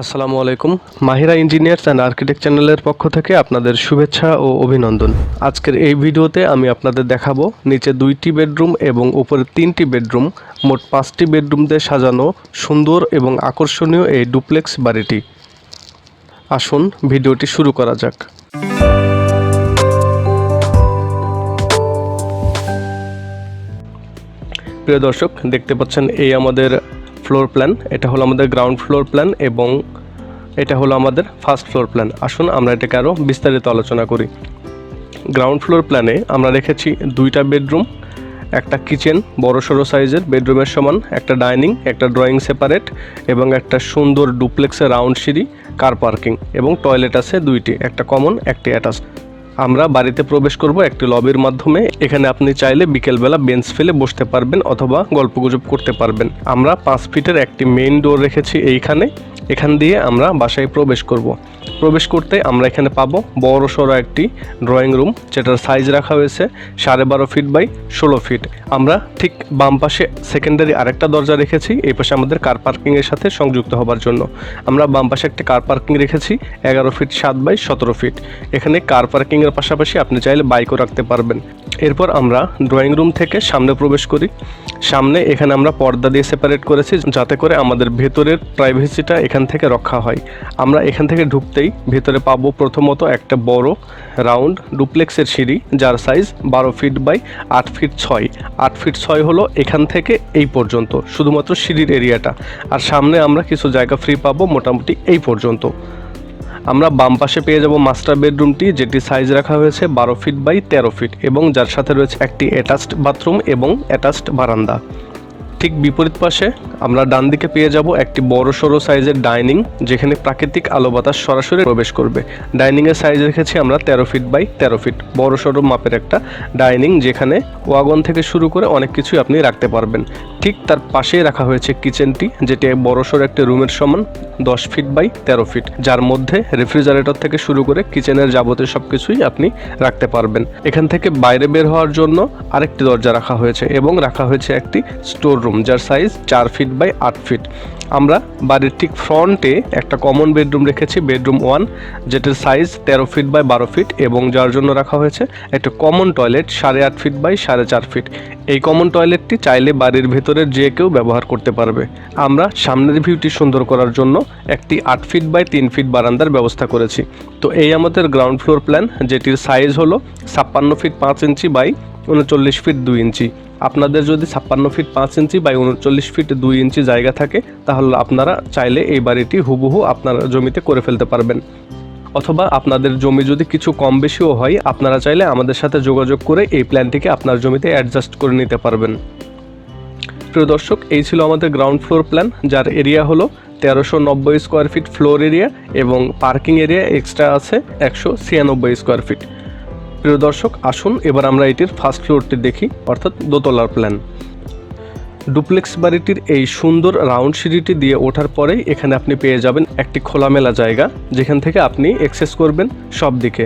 আসসালামু আলাইকুম। Mahira engineers and architect চ্যানেলের পক্ষ থেকে আপনাদের শুভেচ্ছা ও অভিনন্দন। আজকের এই ভিডিওতে আমি আপনাদের দেখাবো নিচে দুইটি বেডরুম এবং উপরে তিনটি বেডরুম, মোট পাঁচটি বেডরুম দিয়ে সাজানো সুন্দর এবং আকর্ষণীয় এই ডুপ্লেক্স বাড়িটি। আসুন ভিডিওটি শুরু করা যাক। প্রিয় দর্শক, দেখতে পাচ্ছেন এই আমাদের ফ্লোর প্ল্যান এটা হলো আমাদের গ্রাউন্ড ফ্লোর প্ল্যান এবং এটা হলো আমাদের ফার্স্ট ফ্লোর প্ল্যান আসুন, আমরা এটাকে আরও বিস্তারিত আলোচনা করি। গ্রাউন্ড ফ্লোর প্ল্যানে আমরা রেখেছি দুইটা বেডরুম একটা কিচেন বড় সড়ো সাইজের বেডরুমের সমান, একটা ডাইনিং একটা ড্রয়িং সেপারেট এবং একটা সুন্দর ডুপ্লেক্সের রাউন্ড সিঁড়ি কার পার্কিং এবং টয়লেট আছে দুইটি, একটা কমন একটি অ্যাটাচ আমরা বাড়িতে প্রবেশ করব একটি লবির মাধ্যমে। এখানে আপনি চাইলে বিকেলবেলা বেঞ্চ ফেলে বসতে পারবেন অথবা গল্পগুজব করতে পারবেন। আমরা পাঁচ ফিটের একটি মেইন ডোর রেখেছি এইখানে। এখান দিয়ে আমরা বাসায় প্রবেশ করব। প্রবেশ করতে আমরা এখানে পাবো বড় সড়ো একটি ড্রয়িং রুম, যেটার সাইজ রাখা হয়েছে সাড়ে বারো ফিট বাই ষোলো ফিট। আমরা ঠিক বাম পাশে সেকেন্ডারি আরেকটা দরজা রেখেছি, এই পাশে আমাদের কার পার্কিংয়ের সাথে সংযুক্ত হবার জন্য। আমরা বাম পাশে একটা কার পার্কিং রেখেছি, এগারো ফিট সাত বাই সতেরো ফিট। এখানে কার পার্কিংয়ের পাশাপাশি আপনি চাইলে বাইকও রাখতে পারবেন। এরপর আমরা ড্রয়িং রুম থেকে সামনে প্রবেশ করি। সামনে এখানে আমরা পর্দা দিয়ে সেপারেট করেছি, যাতে করে আমাদের ভেতরের প্রাইভেসিটা এখান থেকে রক্ষা হয়। আমরা এখান থেকে ঢুকতেই ভেতরে পাবো প্রথমত একটা বড় রাউন্ড ডুপ্লেক্সের সিঁড়ি, যার সাইজ বারো ফিট বাই আট ফিট ছয়। আট ফিট ছয় হলো এখান থেকে এই পর্যন্ত, শুধুমাত্র সিঁড়ির এরিয়াটা আর সামনে আমরা কিছু জায়গা ফ্রি পাবো মোটামুটি এই পর্যন্ত। আমরা বাম পাশে পেয়ে যাব মাস্টার বেডরুমটি যেটি সাইজ রাখা হয়েছে বারো ফিট বাই তেরো ফিট এবং যার সাথে রয়েছে একটি অ্যাটাচড বাথরুম এবং অ্যাটাচড বারান্দা। ঠিক বিপরীত পাশে আমরা ডান দিকে পেয়ে যাব একটি বড় সড়ো সাইজের ডাইনিং, যেখানে প্রাকৃতিক আলো বাতাস সরাসরি প্রবেশ করবে। ডাইনিংয়ের সাইজ রেখেছি আমরা তেরো ফিট বাই তেরো ফিট। বড় সড়ো মাপের একটা ডাইনিং, যেখানে ওয়াগন থেকে শুরু করে অনেক কিছুই আপনি রাখতে পারবেন। ঠিক তার পাশেই রাখা হয়েছে কিচেনটি, যেটি বড় সড়ো একটা রুমের সমান দশ ফিট বাই তেরো ফিট। যার মধ্যে রেফ্রিজারেটর থেকে শুরু করে কিচেনের যাবতীয় সব কিছুই আপনি রাখতে পারবেন। এখান থেকে বাইরে বের হওয়ার জন্য আরেকটি দরজা রাখা হয়েছে এবং রাখা হয়েছে একটি স্টোর রুম যার সাইজ চার ফিট বাই আট ফিট আমরা বাড়ির ঠিক ফ্রন্টে একটা কমন বেডরুম রেখেছি বেডরুম ওয়ান যেটার সাইজ তেরো ফিট বাই বারো ফিট এবং যার জন্য রাখা হয়েছে একটা কমন টয়লেট সাড়ে আট ফিট বাই সাড়ে চার ফিট এই কমন টয়লেটটি চাইলে বাড়ির ভেতরের যে কেউ ব্যবহার করতে পারবে। আমরা সামনের ভিউটি সুন্দর করার জন্য একটি আট ফিট বাই তিন ফিট বারান্দার ব্যবস্থা করেছি। তো এই আমাদের গ্রাউন্ড ফ্লোর প্ল্যান যেটির সাইজ হলো ছাপ্পান্ন ফিট পাঁচ ইঞ্চি বাই উনচল্লিশ ফিট দুই ইঞ্চি। আপনাদের যদি ছাপ্পান্ন ফিট পাঁচ ইঞ্চি বা উনচল্লিশ ফিট দুই ইঞ্চি জায়গা থাকে, তাহলে আপনারা চাইলে এই বাড়িটি হুবহু আপনার জমিতে করে ফেলতে পারবেন। অথবা আপনাদের জমি যদি কিছু কম বেশিও হয়, আপনারা চাইলে আমাদের সাথে যোগাযোগ করে এই প্ল্যানটিকে আপনার জমিতে অ্যাডজাস্ট করে নিতে পারবেন। প্রিয় দর্শক, এই ছিল আমাদের গ্রাউন্ড ফ্লোর প্ল্যান যার এরিয়া হলো তেরোশো নব্বই স্কোয়ার ফিট ফ্লোর এরিয়া এবং পার্কিং এরিয়া এক্সট্রা আছে একশো ছিয়ানব্বই স্কোয়ার ফিট প্রিয় দর্শক, আসুন, এবার আমরা এটির ফার্স্ট ফ্লোরটি দেখি, অর্থাৎ দোতলার প্ল্যান ডুপ্লেক্স বাড়িটির এই সুন্দর রাউন্ড সিঁড়িটি দিয়ে ওঠার পরেই এখানে আপনি পেয়ে যাবেন একটি খোলামেলা জায়গা, যেখান থেকে আপনি অ্যাক্সেস করবেন সব দিকে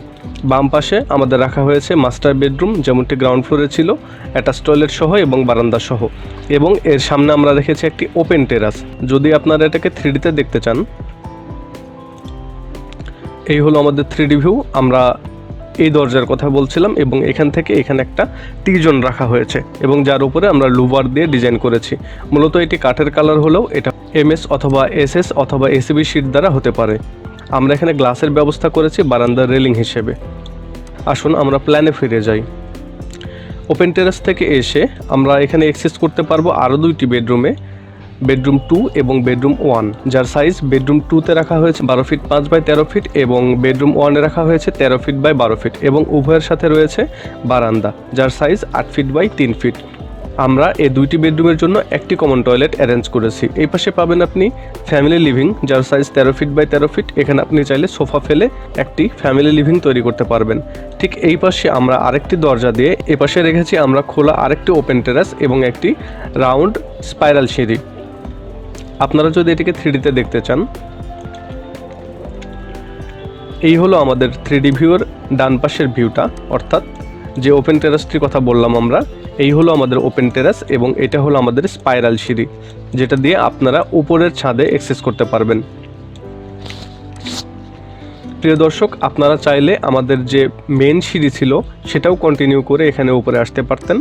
বাম পাশে আমাদের রাখা হয়েছে মাস্টার বেডরুম যেমনটি গ্রাউন্ড ফ্লোরে ছিল অ্যাটাচ টয়লেট সহ এবং বারান্দা সহ। এবং এর সামনে আমরা রেখেছি একটি ওপেন টেরাস যদি আপনারা এটাকে থ্রিডিতে দেখতে চান। এই হলো আমাদের থ্রিডি ভিউ আমরা এই দরজার কথা বলছিলাম এবং এখান থেকে এখানে একটা টিজন রাখা হয়েছে এবং যার উপরে আমরা লুভার দিয়ে ডিজাইন করেছি। মূলত এটি কাঠের কালার হলেও এটা এমএস অথবা এসএস অথবা এসিবি শিট দ্বারা হতে পারে। আমরা এখানে গ্লাসের ব্যবস্থা করেছি বারান্দার রেলিং হিসেবে। আসুন আমরা প্ল্যানে ফিরে যাই। ওপেন টেরাস থেকে এসে আমরা এখানে এক্সেস করতে পারব আরও দুইটি বেডরুমে। বেডরুম টু এবং বেডরুম ওয়ান, যার সাইজ বেডরুম টুতে রাখা হয়েছে বারো ফিট পাঁচ বাই তেরো ফিট এবং বেডরুম ওয়ানে রাখা হয়েছে তেরো ফিট বাই বারো ফিট এবং উভয়ের সাথে রয়েছে বারান্দা, যার সাইজ আট ফিট বাই তিন ফিট। আমরা এই দুইটি বেডরুমের জন্য একটি কমন টয়লেট অ্যারেঞ্জ করেছি। এই পাশে পাবেন আপনি ফ্যামিলি লিভিং, যার সাইজ তেরো ফিট বাই তেরো ফিট। এখানে আপনি চাইলে সোফা ফেলে একটি ফ্যামিলি লিভিং তৈরি করতে পারবেন। ঠিক এই পাশে আমরা আরেকটি দরজা দিয়ে এ পাশে রেখেছি আমরা খোলা আরেকটি ওপেন টেরাস এবং একটি রাউন্ড স্পাইরাল সিঁড়ি। আপনারা যদি এটিকে থ্রিডিতে দেখতে চান, এই হলো আমাদের থ্রিডি ভিউর ডান পাশের ভিউটা, অর্থাৎ যে ওপেন টেরাসটির কথা বললাম আমরা, এই হলো আমাদের ওপেন টেরাস এবং এটা হলো আমাদের স্পাইরাল সিঁড়ি, যেটা দিয়ে আপনারা উপরের ছাদে অ্যাক্সেস করতে পারবেন। প্রিয় দর্শক, আপনারা চাইলে আমাদের যে মেন সিঁড়ি ছিল, সেটাও কন্টিনিউ করে এখানে উপরে আসতে পারতেন।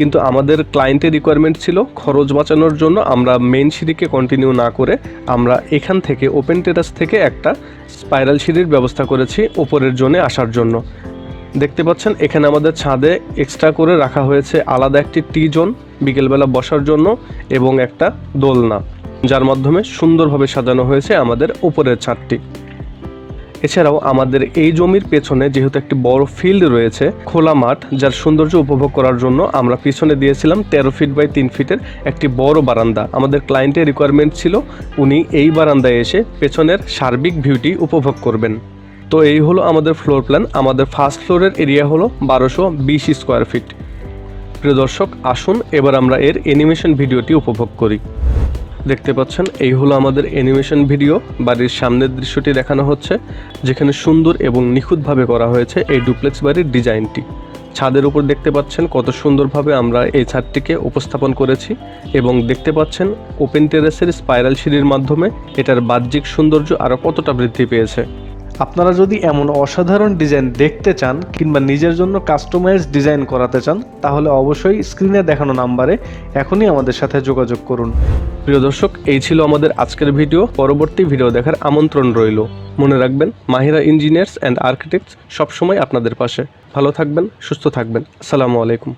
কিন্তু আমাদের ক্লায়েন্টের রিকোয়ারমেন্ট ছিল খরচ বাঁচানোর জন্য আমরা মেন সিঁড়িকে কন্টিনিউ না করে আমরা এখান থেকে ওপেন টেরাস থেকে একটা স্পাইরাল সিঁড়ির ব্যবস্থা করেছি ওপরের জোনে আসার জন্য। দেখতে পাচ্ছেন, এখানে আমাদের ছাদে এক্সট্রা করে রাখা হয়েছে আলাদা একটি টি জোন বিকেলবেলা বসার জন্য এবং একটা দোলনা, যার মাধ্যমে সুন্দরভাবে সাজানো হয়েছে আমাদের উপরের ছাদটি। এছাড়াও আমাদের এই জমির পেছনে যেহেতু একটি বড় ফিল্ড রয়েছে, খোলা মাঠ, যার সৌন্দর্য উপভোগ করার জন্য আমরা পিছনে দিয়েছিলাম তেরো ফিট বাই তিন ফিটের একটি বড় বারান্দা। আমাদের ক্লায়েন্টের রিকোয়ারমেন্ট ছিল উনি এই বারান্দায় এসে পেছনের সার্বিক ভিউটি উপভোগ করবেন। তো এই হলো আমাদের ফ্লোর প্ল্যান আমাদের ফার্স্ট ফ্লোরের এরিয়া হলো বারোশো বিশ স্কোয়ার ফিট প্রিয় দর্শক, আসুন এবার আমরা এর অ্যানিমেশন ভিডিওটি উপভোগ করি। দেখতে পাচ্ছেন, এই হলো আমাদের অ্যানিমেশন ভিডিও বাড়ির সামনের দৃশ্যটি দেখানো হচ্ছে, যেখানে সুন্দর এবং নিখুঁতভাবে করা হয়েছে এই ডুপ্লেক্স বাড়ির ডিজাইনটি। ছাদের উপর দেখতে পাচ্ছেন কত সুন্দরভাবে আমরা এই ছাদটিকে উপস্থাপন করেছি এবং দেখতে পাচ্ছেন ওপেন টেরেসের স্পাইরাল সিঁড়ির মাধ্যমে এটার বাহ্যিক সৌন্দর্য আরও কতটা বৃদ্ধি পেয়েছে। আপনারা যদি এমন অসাধারণ ডিজাইন দেখতে চান কিংবা নিজের জন্য কাস্টমাইজ ডিজাইন করাতে চান, তাহলে অবশ্যই স্ক্রিনে দেখানো নাম্বারে এখনই আমাদের সাথে যোগাযোগ করুন। প্রিয় দর্শক, এই ছিল আমাদের আজকের ভিডিও। পরবর্তী ভিডিও দেখার আমন্ত্রণ রইল। মনে রাখবেন, মাহিরা ইঞ্জিনিয়ার্স অ্যান্ড আর্কিটেক্টস সবসময় আপনাদের পাশে। ভালো থাকবেন, সুস্থ থাকবেন। আসসালামু আলাইকুম।